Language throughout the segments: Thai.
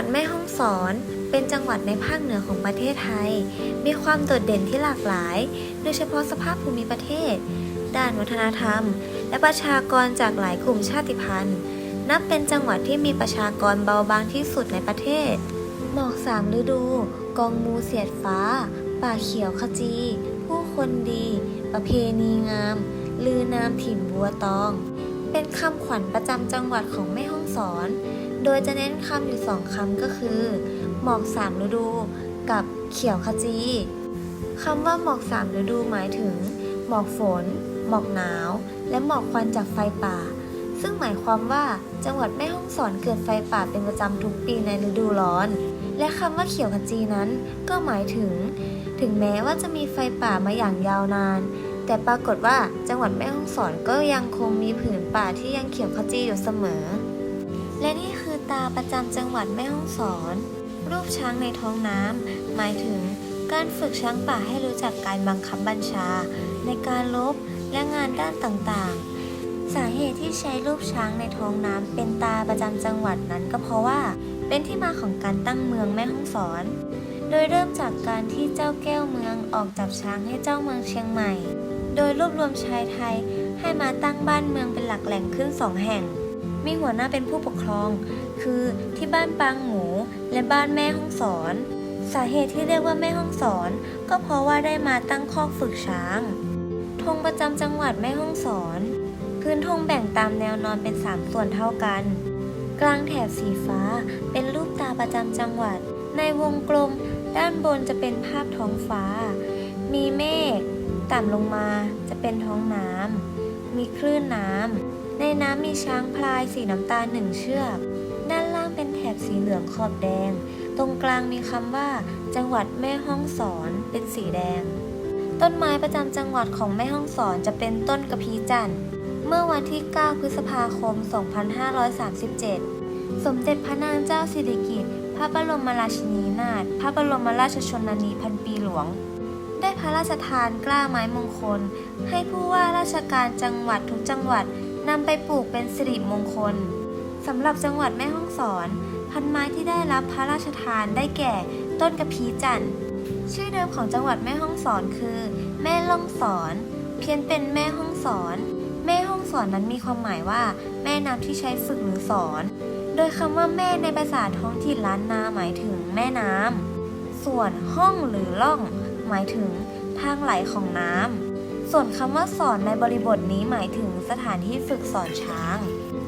วัดแม่ฮ่องสอน เป็นจังหวัดในภาคเหนือของประเทศไทย มีความโดดเด่นที่หลากหลาย โดยเฉพาะสภาพภูมิประเทศ ด้านวัฒนธรรม และประชากรจากหลายกลุ่มชาติพันธุ์ นับเป็นจังหวัดที่มีประชากรเบาบางที่สุดในประเทศ หมอกสามฤดู กองมูเสียดฟ้า ป่าเขียวขจี ผู้คนดี ประเพณีงาม ลือนามถิ่นบัวตอง เป็นคำขวัญประจำจังหวัดของแม่ฮ่องสอน โดยจะเน้นคำอยู่สองคำก็คือ หมอกสามฤดู กับเขียวขจีคำว่าหมอกสามฤดูหมายถึง หมอกฝน หมอกหนาว และหมอกควันจากไฟป่า ซึ่งหมายความว่าจังหวัดแม่ฮ่องสอนเกิดไฟป่าเป็นประจำทุกปีในฤดูร้อน และคำว่าเขียวขจีนั้นก็หมายถึง ถึงแม้ว่าจะมีไฟป่ามาอย่างยาวนาน แต่ปรากฏว่าจังหวัดแม่ฮ่องสอนก็ยังคงมีผืนป่าที่ยังเขียวขจีอยู่เสมอ และนี่คือ ตาประจำจังหวัดแม่ฮ่องสอน รูปช้างในท้องน้ำ หมายถึงการฝึกช้างป่าให้รู้จักการบังคับบัญชา ในการลบและงานด้านต่างๆ สาเหตุที่ใช้รูปช้างในท้องน้ำเป็นตาประจำจังหวัดนั้นก็เพราะว่าเป็นที่มาของการตั้งเมืองแม่ฮ่องสอน โดยเริ่มจากการที่เจ้าแก้วเมืองออกจับช้างให้เจ้าเมืองเชียงใหม่ โดยรวบรวมชายไทยให้มาตั้งบ้านเมืองเป็นหลักแหล่งขึ้นสองแห่ง มีหัวหน้าเป็นผู้ปกครอง คือที่บ้านปางหมูและบ้านแม่ห้องสอน สาเหตุที่เรียกว่าแม่ห้องสอน ก็เพราะว่าได้มาตั้งคอกฝึกช้างธงประจำจังหวัดแม่ห้องสอน พื้นธงแบ่งตามแนวนอนเป็น 3 ส่วนเท่ากัน กลางแถบสีฟ้าเป็นรูปตาประจำจังหวัด ในวงกลมด้านบนจะเป็นภาพท้องฟ้า มีเมฆต่ำลงมาจะเป็นท้องน้ำมีคลื่นน้ำในน้ำมีช้างพลายสีน้ำตาลหนึ่งเชือก สีเหลืองขอบแดง ตรงกลางมีคำว่า จังหวัดแม่ฮ่องสอนเป็นสีแดง ต้นไม้ประจำจังหวัดของแม่ฮ่องสอนจะเป็นต้นกระพีจันทร์เมื่อวันที่ 9 พฤษภาคม 2537 สมเด็จพระนางเจ้าสิริกิติ์ พระบรมราชินีนาถ พระบรมราชชนนีพันปีหลวง ได้พระราชทานกล้าไม้มงคล ให้ผู้ว่าราชการจังหวัดทุกจังหวัดนำไปปลูกเป็นสิริมงคล สำหรับจังหวัดแม่ฮ่องสอน พันไม้ที่ได้รับพระราชทานได้แก่ ต้นกระพีจันทร์ชื่อเดิมของจังหวัดแม่ฮ่องสอนคือ แม่ล่องสอน เพี้ยนเป็นแม่ฮ่องสอน แม่ฮ่องสอนนั้นมีความหมายว่า แม่น้ำที่ใช้ฝึกหรือสอน โดยคำว่าแม่ในภาษาท้องถิ่นล้านนาหมายถึงแม่น้ำส่วนห้องหรือล่อง หมายถึงทางไหลของน้ำส่วนคำว่าสอนในบริบทนี้หมายถึงสถานที่ฝึกสอนช้าง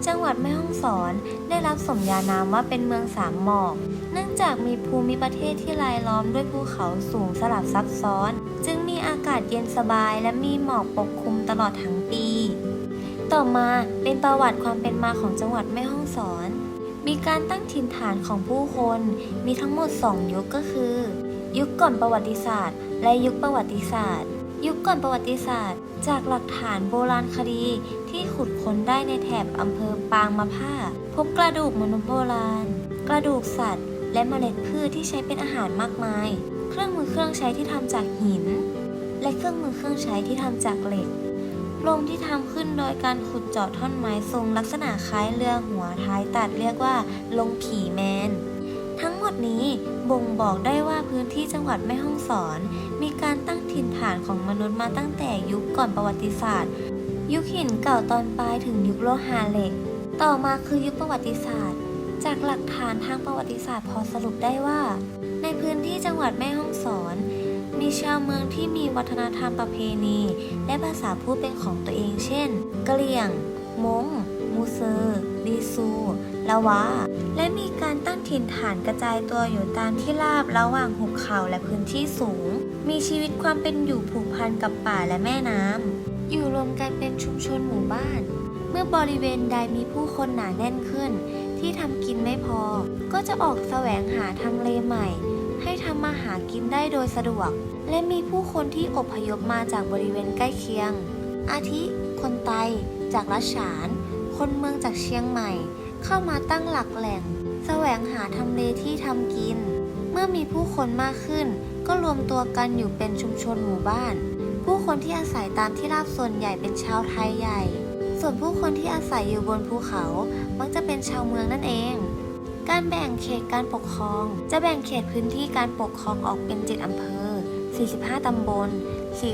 จังหวัดแม่ฮ่องสอนได้รับสมญานามว่าเป็นเมืองสามหมอก เนื่องจากมีภูมิประเทศที่รายล้อมด้วยภูเขาสูงสลับซับซ้อน จึงมีอากาศเย็นสบายและมีหมอกปกคลุมตลอดทั้งปี ต่อมาเป็นประวัติความเป็นมาของจังหวัดแม่ฮ่องสอน มีการตั้งถิ่นฐานของผู้คน มีทั้งหมด 2 ยุคก็คือ ยุคก่อนประวัติศาสตร์ และยุคประวัติศาสตร์ ยุคก่อนประวัติศาสตร์ จากหลักฐานโบราณคดี ที่ขุดค้นได้ในแถบอำเภอปางมะผ้า พบกระดูกมนุษย์โบราณ กระดูกสัตว์ และเมล็ดพืชที่ใช้เป็นอาหารมากมาย เครื่องมือเครื่องใช้ที่ทำจากหิน และเครื่องมือเครื่องใช้ที่ทำจากเหล็กโรงที่ทำขึ้นโดยการขุดเจาะท่อนไม้ทรงลักษณะคล้ายเรือหัวท้ายตัดเรียกว่าลงผีแมน ทั้งหมดนี้บ่งบอกได้ว่าพื้นที่จังหวัดแม่ฮ่องสอน มีการตั้งถิ่นฐานของมนุษย์มาตั้งแต่ยุคก่อนประวัติศาสตร์ ยุคหินเก่าตอนปลายถึงยุคโลหะเหล็ก ต่อมาคือยุคประวัติศาสตร์ จากหลักฐานทางประวัติศาสตร์พอสรุปได้ว่า ในพื้นที่จังหวัดแม่ฮ่องสอน มีชาวเมืองที่มีวัฒนธรรมประเพณี และภาษาพูดเป็นของตัวเอง เช่น กะเหรี่ยงม้งมูเซอร์ลีซูละวะและมีการตั้งถิ่นฐานกระจายตัวอยู่ตามที่ราบระหว่างหุบเขาและพื้นที่สูง มีชีวิตความเป็นอยู่ผูกพันกับป่าและแม่น้ำ รวมกันเป็นชุมชนหมู่บ้าน เมื่อบริเวณใดมีผู้คนหนาแน่นขึ้น ที่ทำกินไม่พอ ก็จะออกแสวงหาทำเลใหม่ ให้ทำมาหากินได้โดยสะดวก และมีผู้คนที่อพยพมาจากบริเวณใกล้เคียง อาทิ คนไตจากรัชฉาน คนเมืองจากเชียงใหม่ เข้ามาตั้งหลักแหล่ง แสวงหาทำเลที่ทำกิน เมื่อมีผู้คนมากขึ้น ก็รวมตัวกันอยู่เป็นชุมชนหมู่บ้าน ผู้คนที่อาศัยตามที่ราบส่วนใหญ่เป็นชาวไทยใหญ่ ส่วนผู้คนที่อาศัยอยู่บนภูเขา มักจะเป็นชาวเมืองนั่นเอง การแบ่งเขตการปกครอง จะแบ่งเขตพื้นที่การปกครองออกเป็น7อำเภอ 45 ตำบล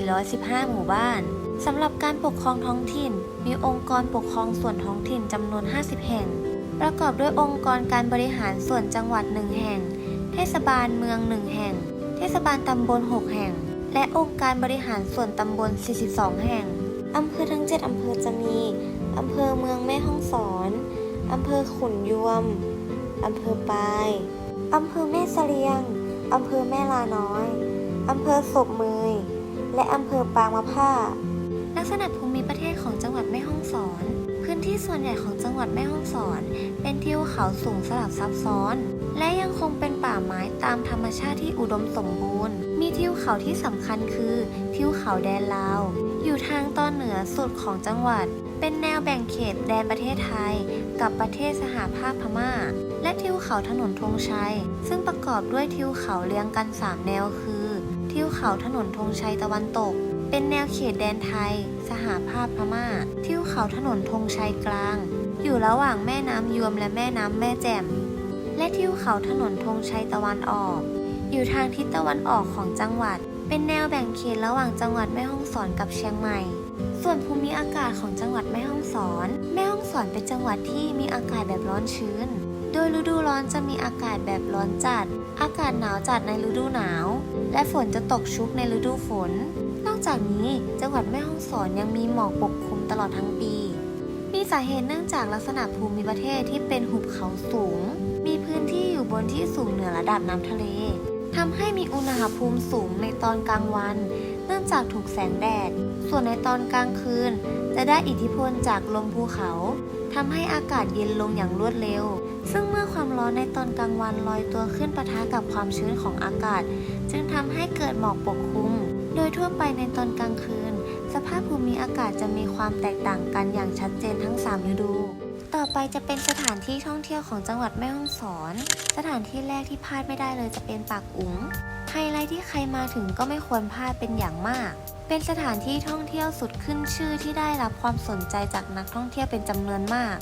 415 หมู่บ้าน สำหรับการปกครองท้องถิ่น มีองค์กรปกครองส่วนท้องถิ่นจำนวน 50 แห่ง ประกอบด้วยองค์กรการบริหารส่วนจังหวัด 1 แห่ง เทศบาลเมือง 1 แห่ง เทศบาลตำบล 6 แห่ง และองค์การบริหารส่วนตำบล 42 แห่ง อำเภอทั้ง 7 อำเภอจะมี อำเภอเมืองแม่ฮ่องสอน อำเภอขุนยวม อำเภอปาย อำเภอแม่เสลียง อำเภอแม่ลาน้อย อำเภอศพเมย และอำเภอปางมะผ้า ลักษณะภูมิประเทศของจังหวัดแม่ฮ่องสอน พื้นที่ส่วนใหญ่ของจังหวัดแม่ฮ่องสอน เป็นทิวเขาสูงสลับซับซ้อน และยังคงเป็นป่าไม้ตามธรรมชาติที่อุดมสมบูรณ์ มีทิวเขาที่สำคัญคือ ทิวเขาแดนลาว อยู่ทางตอนเหนือสุดของจังหวัด เป็นแนวแบ่งเขตแดนประเทศไทย กับประเทศสหภาพพม่า และทิวเขาถนนธงชัย ซึ่งประกอบด้วยทิวเขาเรียงกัน 3 แนวคือ ทิวเขาถนนธงชัยตะวันตก เป็นแนวเขตแดนไทย สหภาพพม่า ทิวเขาถนนธงชัยกลาง อยู่ระหว่างแม่น้ำยวมและแม่น้ำแม่แจ่มและทิวเขาถนนธงชัยตะวันออก อยู่ทางทิศตะวันออกของจังหวัด เป็นแนวแบ่งเขตระหว่างจังหวัดแม่ฮ่องสอนกับเชียงใหม่ ส่วนภูมิอากาศของจังหวัดแม่ฮ่องสอน แม่ฮ่องสอนเป็นจังหวัดที่มีอากาศแบบร้อนชื้น โดยฤดูร้อนจะมีอากาศแบบร้อนจัด อากาศหนาวจัดในฤดูหนาว และฝนจะตกชุกในฤดูฝน นอกจากนี้จังหวัดแม่ฮ่องสอนยังมีหมอกปกคลุมตลอดทั้งปีมีสาเหตุเนื่องจากลักษณะภูมิประเทศที่เป็นหุบเขาสูง มีพื้นที่อยู่บนที่สูงเหนือระดับน้ำทะเล ทำให้มีอุณหภูมิสูงในตอนกลางวัน เนื่องจากถูกแสงแดด ส่วนในตอนกลางคืน จะได้อิทธิพลจากลมภูเขาทำให้อากาศเย็นลงอย่างรวดเร็ว ซึ่งเมื่อความร้อนในตอนกลางวันลอยตัวขึ้นปะทะกับความชื้นของอากาศ จึงทำให้เกิดหมอกปกคลุม โดยทั่วไปในตอนกลางคืน สภาพภูมิอากาศจะมีความแตกต่างกันอย่างชัดเจนทั้ง 3 ฤดู ต่อไปจะเป็นสถานที่ท่องเที่ยวของจังหวัดแม่ฮ่องสอน สถานที่แรกที่พลาดไม่ได้เลยจะเป็นปากอุ๋งไฮไลท์ที่ใครมาถึงก็ไม่ควรพลาดเป็นอย่างมาก เป็นสถานที่ท่องเที่ยวสุดขึ้นชื่อที่ได้รับความสนใจจากนักท่องเที่ยวเป็นจำนวนมาก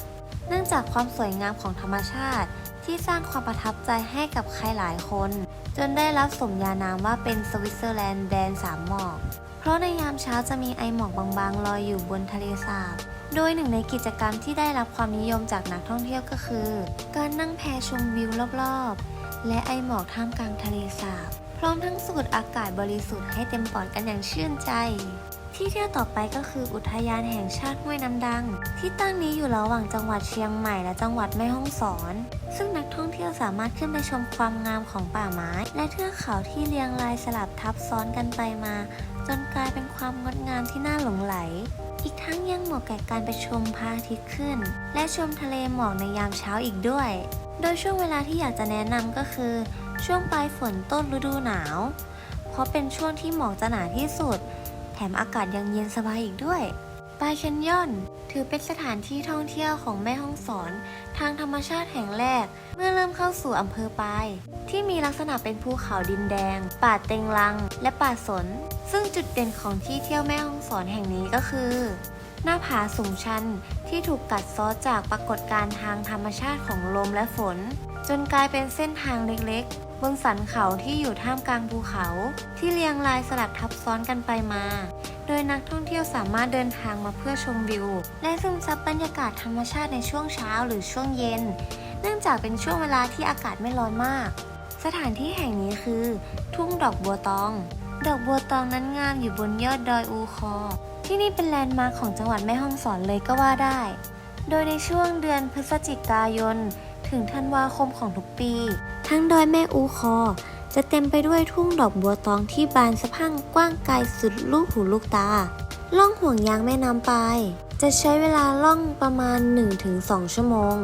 เนื่องจากความสวยงามของธรรมชาติ ที่สร้างความประทับใจให้กับใครหลายคน จนได้รับสมญานามว่าเป็นสวิตเซอร์แลนด์แดนสามหมอก เพราะในยามเช้าจะมีไอหมอกบางๆลอยอยู่บนทะเลสาบ โดยหนึ่งในกิจกรรมที่ได้รับความนิยมจากนักท่องเที่ยวก็คือ การนั่งแพชมวิวรอบๆ และไอหมอกท่ามกลางทะเลสาบ พร้อมทั้งสูดอากาศบริสุทธิ์ให้เต็มปอดกันอย่างชื่นใจ ที่เที่ยวต่อไปก็คืออุทยานแห่งชาติห้วยน้ำดัง ที่ตั้งนี้อยู่ระหว่างจังหวัดเชียงใหม่และจังหวัดแม่ฮ่องสอน ซึ่งนักท่องเที่ยวสามารถขึ้นไปชมความงามของป่าไม้ และเทือกเขาที่เรียงรายสลับทับซ้อนกันไปมา จนกลายเป็นความงดงามที่น่าหลงไหล อีกทั้งยังเหมาะแก่การไปชมพระอาทิตย์ขึ้น และชมทะเลหมอกในยามเช้าอีกด้วย โดยช่วงเวลาที่อยากจะแนะนำก็คือ ช่วงปลายฝนต้นฤดูหนาว เพราะเป็นช่วงที่หมอกจะหนาที่สุด แถมอากาศยังเย็นสบายอีกด้วยปลายแคนยอน ถือเป็นสถานที่ท่องเที่ยวของแม่ฮ่องสอน ทางธรรมชาติแห่งแรก เมื่อเริ่มเข้าสู่อำเภอปาย ที่มีลักษณะเป็นภูเขาดินแดง ป่าเต็งรัง และป่าสน ซึ่งจุดเด่นของที่เที่ยวแม่ฮ่องสอนแห่งนี้ก็คือ หน้าผาสูงชันที่ถูกกัดเซ้อจากปรากฏการณ์ทางธรรมชาติของลมและฝน จนกลายเป็นเส้นทางเล็กๆ บนสันเขาที่อยู่ท่ามกลางภูเขา ที่เรียงรายสลับทับซ้อนกันไปมา โดยนักท่องเที่ยวสามารถเดินทางมาเพื่อชมวิว และซึมซับบรรยากาศธรรมชาติในช่วงเช้าหรือช่วงเย็น เนื่องจากเป็นช่วงเวลาที่อากาศไม่ร้อนมาก สถานที่แห่งนี้คือ ทุ่งดอกบัวตอง ดอกบัวตองนั้นงามอยู่บนยอดดอยอูคอ ที่นี่เป็นแลนด์มาร์คของจังหวัดแม่ฮ่องสอนเลยก็ว่าได้ โดยในช่วงเดือนพฤศจิกายน ถึงธันวาคมของทุกปี ทั้งดอยแม่อูคอ จะเต็มไปด้วยทุ่งดอกบัวตองที่บานสะพั่งกว้างไกลสุดลูกหูลูกตา ล่องห่วงยางแม่น้ำปายจะใช้เวลาล่องประมาณ 1-2 ชั่วโมง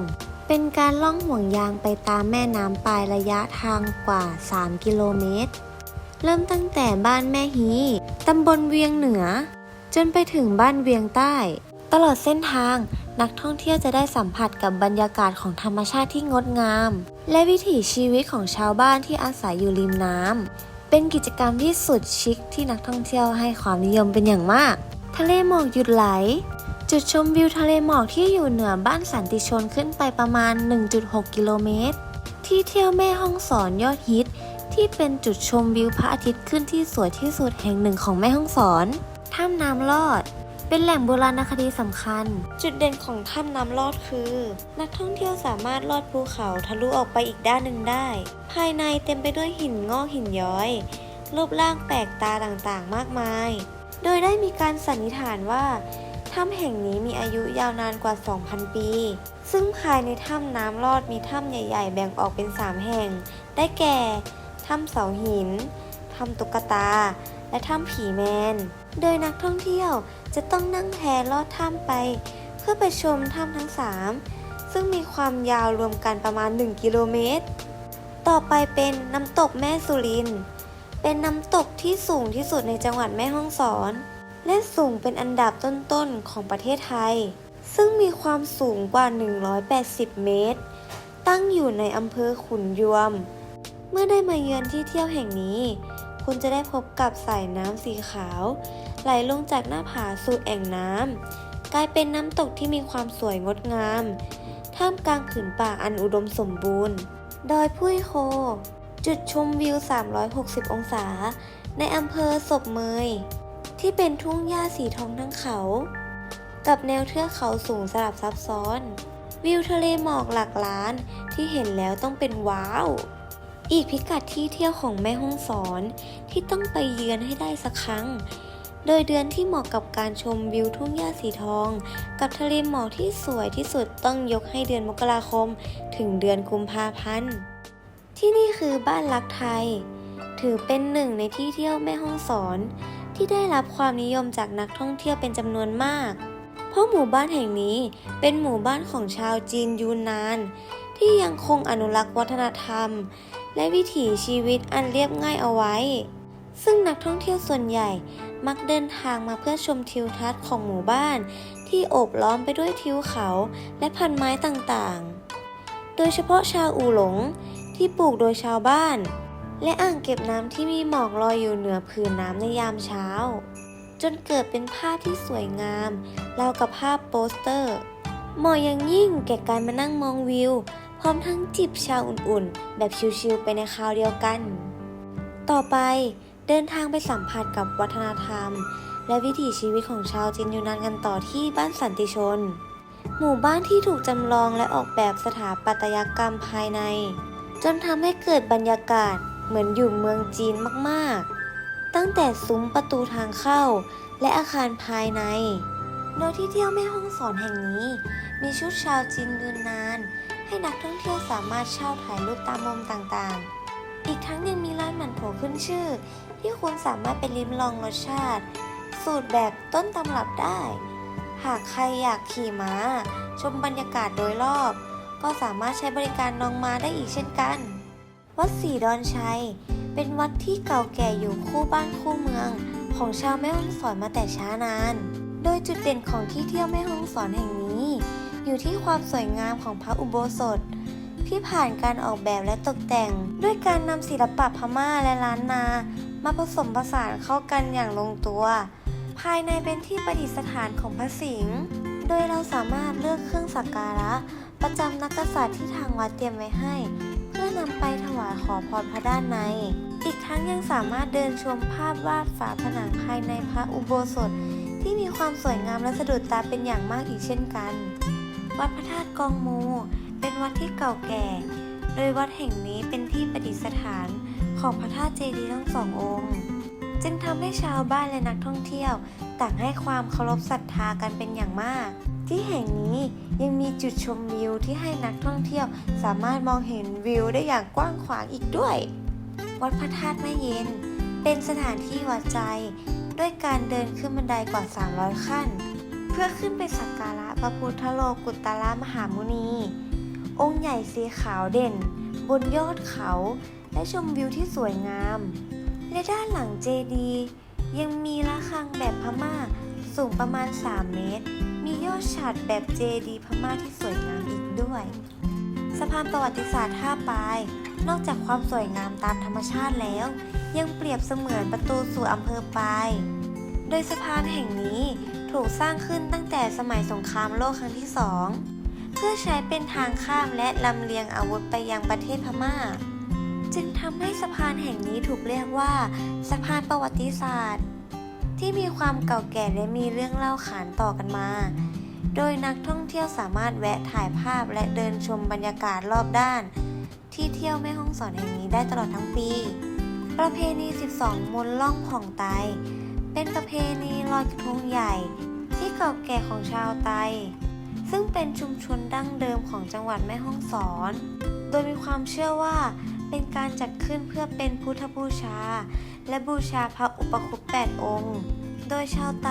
เป็นการล่องห่วงยางไปตามแม่น้ำปายระยะทางกว่า 3 กิโลเมตร เริ่มตั้งแต่บ้านแม่ฮีตำบลเวียงเหนือ จนไปถึงบ้านเวียงใต้ ตลอดเส้นทางนักท่องเที่ยวจะได้สัมผัสกับบรรยากาศของธรรมชาติที่งดงาม และวิถีชีวิตของชาวบ้านที่อาศัยอยู่ริมน้ำเป็นกิจกรรมที่สุดชิคที่นักท่องเที่ยวให้ความนิยมเป็นอย่างมาก ทะเลหมอกหยุดไหล จุดชมวิวทะเลหมอกที่อยู่เหนือบ้านสันติชนขึ้นไปประมาณ 1.6 กิโลเมตร ที่เที่ยวแม่ห้องสอนยอดฮิต ที่เป็นจุดชมวิวพระอาทิตย์ขึ้นที่สวยที่สุดแห่งหนึ่งของแม่ห้องสอน ถ้ำน้ำลอด เป็นแหล่งโบราณคดีสำคัญ จุดเด่นของถ้ำน้ำลอดคือ นักท่องเที่ยวสามารถลอดภูเขาทะลุออกไปอีกด้านหนึ่งได้ ภายในเต็มไปด้วยหินงอกหินย้อย รูปร่างแปลกตาต่างๆ มากมาย โดยได้มีการสันนิษฐานว่าถ้ำแห่งนี้มีอายุยาวนานกว่า 2,000 ปี ซึ่งภายในถ้ำน้ำลอดมีถ้ำใหญ่ ๆ แบ่งออกเป็น 3 แห่ง ได้แก่ ถ้ำเสาหิน ถ้ำตุ๊กตา และถ้ำผีแมน โดยนักท่องเที่ยวจะต้องนั่งแพลอดถ้ำไป เพื่อไปชมถ้ำทั้ง 3 ซึ่งมีความยาวรวมกันประมาณ 1 กิโลเมตร ต่อไปเป็นน้ำตกแม่สุริน เป็นน้ำตกที่สูงที่สุดในจังหวัดแม่ฮ่องสอน และสูงเป็นอันดับต้นๆของประเทศไทย ซึ่งมีความสูงกว่า 180 เมตร ตั้งอยู่ในอำเภอขุนยวม เมื่อได้มาเยือนที่เที่ยวแห่งนี้ คุณจะได้พบกับสายน้ำสีขาว ไหลลงจากหน้าผาสู่แอ่งน้ำกลายเป็นน้ำตกที่มีความสวยงดงาม ท่ามกลางผืนป่าอันอุดมสมบูรณ์ ดอยพุ้ยโค จุดชมวิว 360 องศา ในอำเภอศพเมย ที่เป็นทุ่งหญ้าสีทองทั้งเขา กับแนวเทือกเขาสูงสลับซับซ้อน วิวทะเลหมอกหลักล้านที่เห็นแล้วต้องเป็นว้าว อีกพิกัดที่เที่ยวของแม่ฮ่องสอนที่ต้องไปเยือนให้ได้สักครั้ง โดยเดือนที่เหมาะกับการชมวิวทุ่งหญ้าสีทอง กับทะเลหมอกที่สวยที่สุดต้องยกให้เดือนมกราคม ถึงเดือนกุมภาพันธ์ ที่นี่คือบ้านรักไทย ถือเป็นหนึ่งในที่เที่ยวแม่ฮ่องสอน ที่ได้รับความนิยมจากนักท่องเที่ยวเป็นจำนวนมาก เพราะหมู่บ้านแห่งนี้เป็นหมู่บ้านของชาวจีนยูนนาน ที่ยังคงอนุรักษ์วัฒนธรรม และวิถีชีวิตอันเรียบง่ายเอาไว้ ซึ่งนักท่องเที่ยวส่วนใหญ่มักเดินทางมาเพื่อชมทิวทัศน์ของหมู่บ้าน ที่โอบล้อมไปด้วยทิวเขาและพันไม้ต่างๆ โดยเฉพาะชาวอูหลงที่ปลูกโดยชาวบ้าน และอ่างเก็บน้ำที่มีหมอกลอยอยู่เหนือผืนน้ำในยามเช้า จนเกิดเป็นภาพที่สวยงามราวกับภาพโปสเตอร์เหมาะอย่างยิ่งแก่การมานั่งมองวิว พร้อมทั้งจิบชาอุ่นๆ แบบชิลๆไปในคราวเดียวกัน ต่อไปเดินทางไปสัมผัสกับวัฒนธรรม และวิถีชีวิตของชาวจีนยูนานกันต่อที่บ้านสันติชน หมู่บ้านที่ถูกจำลองและออกแบบสถาปัตยกรรมภายใน จนทำให้เกิดบรรยากาศเหมือนอยู่เมืองจีนมากๆ ตั้งแต่ซุ้มประตูทางเข้า และอาคารภายใน โดยที่เที่ยวแม่ห้องสอนแห่งนี้ มีชุดชาวจีนยืนนาน ให้นักท่องเที่ยวสามารถเช่าถ่ายรูปตามมุมต่างๆ อีกทั้งยังมีร้านหมั่นโถขึ้นชื่อ ที่คุณสามารถไปลิ้มลองรสชาติ สูตรแบบต้นตำรับได้ หากใครอยากขี่ม้า ชมบรรยากาศโดยรอบ ก็สามารถใช้บริการน้องม้าได้อีกเช่นกัน วัดศรีดอนชัย เป็นวัดที่เก่าแก่อยู่คู่บ้านคู่เมือง ของชาวแม่ฮ่องสอนมาแต่ช้านาน โดยจุดเด่นของที่เที่ยวแม่ฮ่องสอนแห่งนี้ อยู่ที่ความสวยงามของพระอุโบสถ ที่ผ่านการออกแบบและตกแต่ง ด้วยการนำศิลปะพม่าและล้านนา มาผสมผสานเข้ากันอย่างลงตัว ภายในเป็นที่ประดิษฐานของพระสิงห์โดยเราสามารถเลือกเครื่องสักการะ ประจำนักกษัตริย์ที่ทางวัดเตรียมไว้ให้ เพื่อนำไปถวายขอพรพระด้านในอีกทั้งยังสามารถเดินชมภาพวาดฝาผนังภายในพระอุโบสถ ที่มีความสวยงามและสะดุดตาเป็นอย่างมากอีกเช่นกัน วัดพระธาตุกองมู เป็นวัดที่เก่าแก่ โดยวัดแห่งนี้เป็นที่ประดิษฐานของพระธาตุเจดีย์ทั้งสององค์ จึงทำให้ชาวบ้านและนักท่องเที่ยว ต่างให้ความเคารพศรัทธากันเป็นอย่างมาก ที่แห่งนี้ยังมีจุดชมวิวที่ให้นักท่องเที่ยวสามารถมองเห็นวิวได้อย่างกว้างขวางอีกด้วย วัดพระธาตุแม่เย็น เป็นสถานที่วัดใจ ด้วยการเดินขึ้นบันไดกว่า 300 ขั้น เพื่อขึ้นไปสักการะพระพุทธโลกุตตรมหามุนี องค์ใหญ่สีขาวเด่น บนยอดเขาและชมวิวที่สวยงาม และด้านหลังเจดีย์ยังมีระฆังแบบพม่าสูงประมาณ 3 เมตร มียอดฉัดแบบเจดีย์พม่าที่สวยงามอีกด้วย สะพานประวัติศาสตร์ท่าปาย นอกจากความสวยงามตามธรรมชาติแล้ว ยังเปรียบเสมือนประตูสู่อำเภอปาย โดยสะพานแห่งนี้ถูกสร้างขึ้นตั้งแต่สมัยสงครามโลกครั้งที่สองเพื่อใช้เป็นทางข้ามและลำเลียงอาวุธไปยังประเทศพม่า จึงทำให้สะพานแห่งนี้ถูกเรียกว่าสะพานประวัติศาสตร์ ที่มีความเก่าแก่และมีเรื่องเล่าขานต่อกันมา โดยนักท่องเที่ยวสามารถแวะถ่ายภาพและเดินชมบรรยากาศรอบด้าน ที่เที่ยวแม่ห้องสอนแห่งนี้ได้ตลอดทั้งปี ประเพณี 12 มนล่องผ่องไต เป็นประเพณีลอยกระทงใหญ่ที่เก่าแก่ของชาวไต ซึ่งเป็นชุมชนดั้งเดิมของจังหวัดแม่ฮ่องสอน โดยมีความเชื่อว่าเป็นการจัดขึ้นเพื่อเป็นพุทธบูชา และบูชาพระอุปคุต8องค์ โดยชาวไต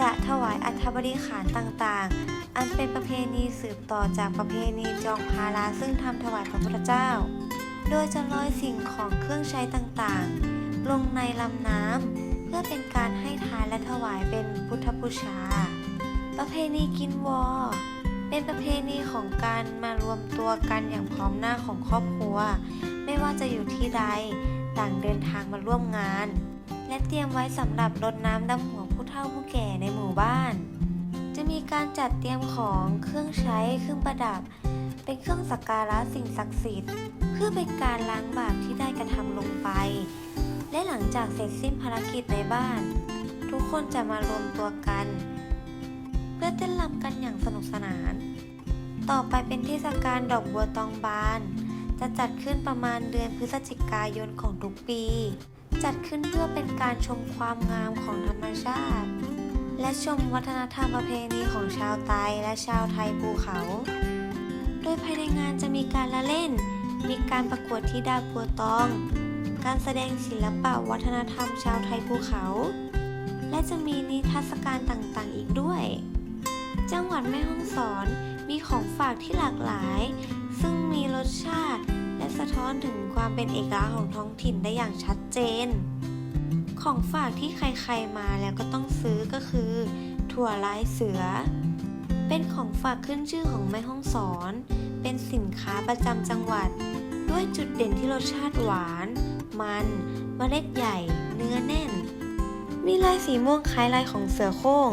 จะถวายอัฐบริขารต่างๆ อันเป็นประเพณีสืบต่อจากประเพณีจองพาราซึ่งทำถวายพระพุทธเจ้า โดยจะลอยสิ่งของเครื่องใช้ต่างๆ ลงในลำน้ำ เพื่อเป็นการให้ทานและถวายเป็นพุทธบูชา ประเพณีกินวอ เป็นประเพณีของการมารวมตัวกันอย่างพร้อมหน้าของครอบครัว ไม่ว่าจะอยู่ที่ใดต่างเดินทางมาร่วมงาน และเตรียมไว้สำหรับรดน้ำดำหัวผู้เฒ่าผู้แก่ในหมู่บ้าน จะมีการจัดเตรียมของเครื่องใช้เครื่องประดับ เป็นเครื่องสักการะสิ่งศักดิ์สิทธิ์ เพื่อเป็นการล้างบาปที่ได้กระทำลงไป และหลังจากเสร็จสิ้นภารกิจในบ้าน ทุกคนจะมารวมตัวกัน เพื่อเต้นรำกันอย่างสนุกสนาน ต่อไปเป็นเทศกาลดอกบัวตองบาน จะจัดขึ้นประมาณเดือนพฤศจิกายนของทุกปี จัดขึ้นเพื่อเป็นการชมความงามของธรรมชาติ และชมวัฒนธรรมประเพณีของชาวไตและชาวไทยภูเขา โดยภายในงานจะมีการละเล่น มีการประกวดธิดาบัวตอง การแสดงศิลปะวัฒนธรรมชาวไทยภูเขา และจะมีนิทรรศการต่างๆ อีกด้วย จังหวัดแม่ฮ่องสอนมีของฝากที่หลากหลาย ซึ่งมีรสชาติ และสะท้อนถึงความเป็นเอกลักษณ์ของท้องถิ่นได้อย่างชัดเจน ของฝากที่ใครๆมาแล้วก็ต้องซื้อก็คือ ถั่วลายเสือ เป็นของฝากขึ้นชื่อของแม่ฮ่องสอน เป็นสินค้าประจำจังหวัดด้วยจุดเด่นที่รสชาติหวาน มันเมล็ดใหญ่ เนื้อแน่น มีลายสีม่วงคล้ายลายของเสือโคร่ง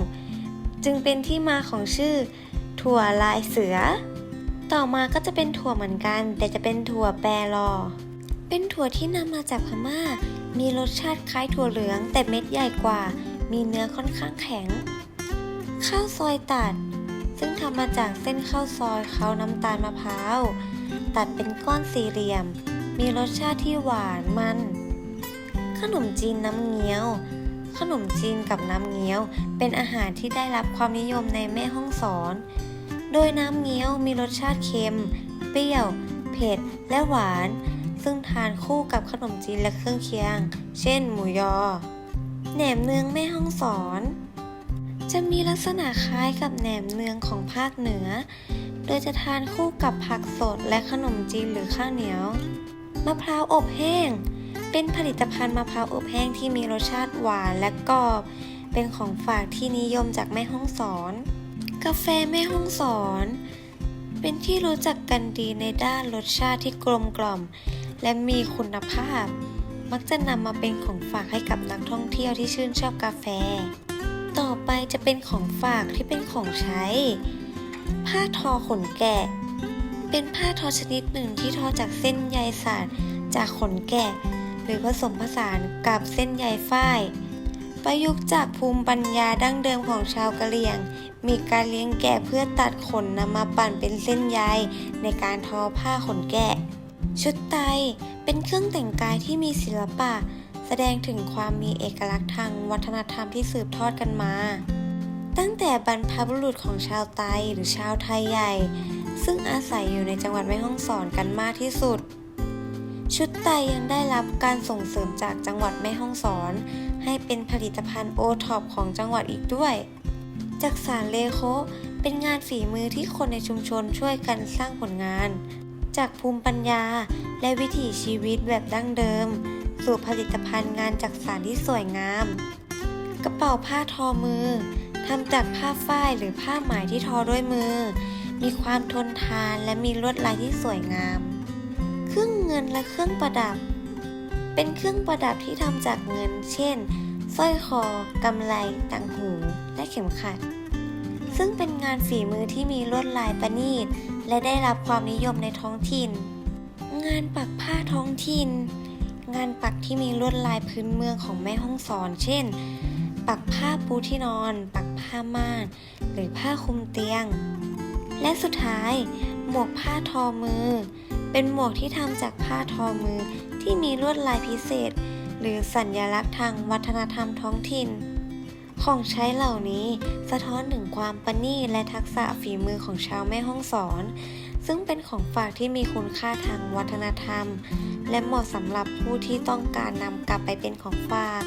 จึงเป็นที่มาของชื่อ ถั่วลายเสือ ต่อมาก็จะเป็นถั่วเหมือนกัน แต่จะเป็นถั่วแปรรอ เป็นถั่วที่นำมาจากพม่า มีรสชาติคล้ายถั่วเหลือง แต่เม็ดใหญ่กว่า มีเนื้อค่อนข้างแข็ง ข้าวซอยตัด ซึ่งทำมาจากเส้นข้าวซอยเขาน้ำตาลมะพร้าว ตัดเป็นก้อนสี่เหลี่ยม มีรสชาติที่หวานมัน ขนมจีนน้ำเงี้ยว ขนมจีนกับน้ำเงี้ยว เป็นอาหารที่ได้รับความนิยมในแม่ห้องสอน โดยน้ำเงี้ยวมีรสชาติเค็ม เปรี้ยว เผ็ด และหวาน ซึ่งทานคู่กับขนมจีนและเครื่องเคียง เช่น หมูยอ แหนมเนืองแม่ห้องสอน จะมีลักษณะคล้ายกับแหนมเนืองของภาคเหนือ โดยจะทานคู่กับผักสดและขนมจีนหรือข้าวเหนียว มะพร้าวอบแห้ง เป็นผลิตภัณฑ์มะพร้าวอบแห้งที่มีรสชาติหวานและกรอบ เป็นของฝากที่นิยมจากแม่ห้องสอน กาแฟแม่ห้องสอน เป็นที่รู้จักกันดีในด้านรสชาติที่กลมกล่อม และมีคุณภาพ มักจะนำมาเป็นของฝากให้กับนักท่องเที่ยวที่ชื่นชอบกาแฟ ต่อไปจะเป็นของฝากที่เป็นของใช้ ผ้าทอขนแกะ เป็นผ้าทอชนิดหนึ่งที่ทอจากเส้นใยสารจากขนแกะ หรือผสมผสานกับเส้นใยฝ้าย ประยุกต์จากภูมิปัญญาดั้งเดิมของชาวกะเหรี่ยง มีการเลี้ยงแกะเพื่อตัดขนนำมาปั่นเป็นเส้นใยในการทอผ้าขนแกะ ชุดไตเป็นเครื่องแต่งกายที่มีศิลปะ แสดงถึงความมีเอกลักษณ์ทางวัฒนธรรมที่สืบทอดกันมา ตั้งแต่บรรพบุรุษของชาวไตหรือชาวไทยใหญ่ ซึ่งอาศัยอยู่ในจังหวัดแม่ฮ่องสอนกันมากที่สุด ชุดไตยังได้รับการส่งเสริมจากจังหวัดแม่ฮ่องสอน ให้เป็นผลิตภัณฑ์โอท็อปของจังหวัดอีกด้วยจากสารเลโคเป็นงานฝีมือที่คนในชุมชนช่วยกันสร้างผลงาน จากภูมิปัญญาและวิถีชีวิตแบบดั้งเดิม สู่ผลิตภัณฑ์งานจักสานที่สวยงาม กระเป๋าผ้าทอมือทำจากผ้าฝ้ายหรือผ้าไหมที่ทอด้วยมือ มีความทนทานและมีลวดลายที่สวยงาม เครื่องเงินและเครื่องประดับ เป็นเครื่องประดับที่ทำจากเงิน เช่นสร้อยคอกำไลต่างหู และเข็มขัด ซึ่งเป็นงานฝีมือที่มีลวดลายประณีต และได้รับความนิยมในท้องถิ่น งานปักผ้าท้องถิ่น งานปักที่มีลวดลายพื้นเมืองของแม่ห้องสอน เช่น ปักผ้าปูที่นอน ปักผ้าม่าน หรือผ้าคลุมเตียง และสุดท้าย หมวกผ้าทอมือ เป็นหมวกที่ทำจากผ้าทอมือที่มีลวดลายพิเศษ หรือสัญลักษณ์ทางวัฒนธรรมท้องถิ่น ของใช้เหล่านี้สะท้อนถึงความประณีตและทักษะฝีมือของชาวแม่ห้องสอน ซึ่งเป็นของฝากที่มีคุณค่าทางวัฒนธรรม และเหมาะสำหรับผู้ที่ต้องการนำกลับไปเป็นของฝาก